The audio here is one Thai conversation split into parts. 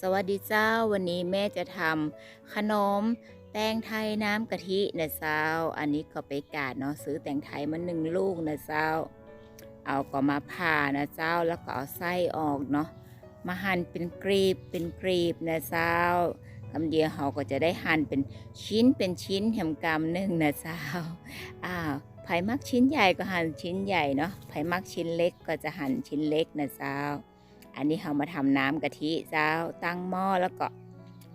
สวัสดีเจ้าวันนี้แม่จะทำขนมแตงไทยน้ำกะทินะเจ้า อันนี้ก็ไปกาดเนาะซื้อแตงไทยมาหนึ่งลูกนะเจ้า เอาก็มาผ่านะเจ้าแล้วก็เอาไส้ออกเนาะมาหั่นเป็นกรีบเป็นกรีบนะเจ้าคำเดียวเราก็จะได้หั่นเป็นชิ้นเป็นชิ้นแหมกำหนึ่งนะเจ้าอ้าวไผ่มักชิ้นใหญ่ก็หั่นชิ้นใหญ่เนาะไผ่มักชิ้นเล็กก็จะหั่นชิ้นเล็กนะเจ้า อันนี้เรามาทำน้ำกะทิเจ้าตั้งหม้อแล้วก็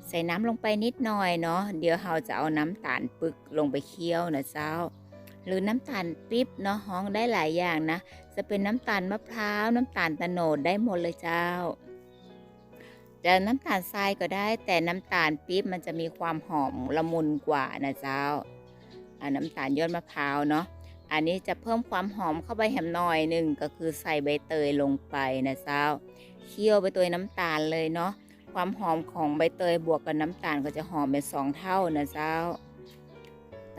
ใส่น้ำลงไปนิดหน่อยเนาะเดี๋ยวเราจะเอาน้ำตาลปึกลงไปเคี่ยวนะเจ้า หรือน้ำตาลปิ๊บเนาะห้องได้หลายอย่างนะ จะเป็นน้ำตาลมะพร้าวน้ำตาลตะโนดได้หมดเลยเจ้าจะน้ำตาลทรายก็ได้ แต่น้ำตาลปิ๊บมันจะมีความหอมละมุนกว่านะเจ้าอ่าน้ำตาลยอดมะพร้าวเนาะ อันนี้จะเพิ่มความหอมเข้าไปแหมหน่อยหนึ่งก็คือใส่ใบเตยลงไปนะเจ้าเคี่ยวใบเตยน้ำตาลเลยเนาะความหอมของใบเตยบวกกับน้ำตาลก็จะหอมเป็นสองเท่านะเจ้า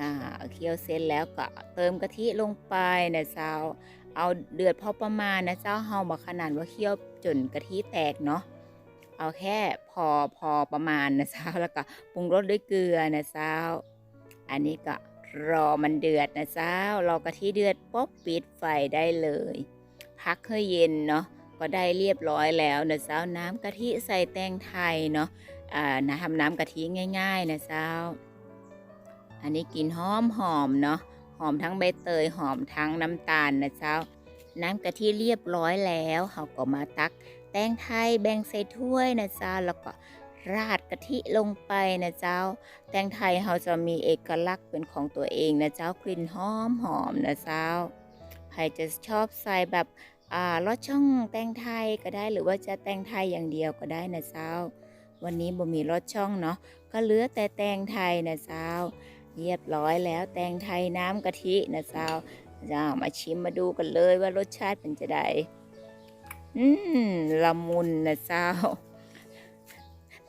อ่าเคี่ยวเสร็จแล้วก็เติมกะทิลงไปนะเจ้า เอาเดือดพอประมาณนะเจ้าเฮามาขนาดว่าเคี่ยวจนกะทิแตกเนาะเอาแค่พอพอประมาณนะเจ้าแล้วก็ปรุงรสด้วยเกลือนะเจ้า อันนี้ก็ รอมันเดือดนะเจ้า รอกะทิเดือดปุ๊บปิดไฟได้เลย พักให้เย็นเนาะก็ได้เรียบร้อยแล้วนะเจ้าน้ำกะทิใส่แตงไทยเนาะอ่านะทำน้ำกะทิง่าย ๆ นะเจ้า อันนี้กลินหอมหอมเนาะหอมทั้งใบเตยหอมทั้งน้ำตาลนะเจ้า น้ำกะทิเรียบร้อยแล้วเขาก็มาตักแตงไทยแบ่งใส่ถ้วยนะเจ้าแล้วก็ ราดกะทิลงไปนะเจ้า แตงไทยเขาจะมีเอกลักษณ์เป็นของตัวเองนะเจ้ากลิ่นหอมหอมนะเจ้าใครจะชอบใส่แบบอ่ารสช่องแตงไทยก็ได้หรือว่าจะแตงไทยอย่างเดียวก็ได้นะเจ้า วันนี้บ่มีรสช่องเนาะก็เหลือแต่แตงไทยนะเจ้าเรียบร้อยแล้วแตงไทยน้ำกะทินะเจ้าจะเอามาชิมมาดูกันเลยว่ารสชาติเป็นจะได้อืมละมุนนะเจ้า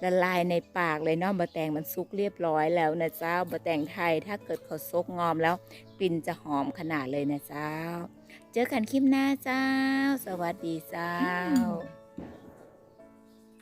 ละลายในปากเลยเนาะบะแตงมันซุกเรียบร้อยแล้วนะเจ้าบะแตงไทยถ้าเกิดเขาซกงอมแล้วกลิ่นจะหอมขนาดเลยนะเจ้า เจอกันคลิปหน้าเจ้า สวัสดีเจ้า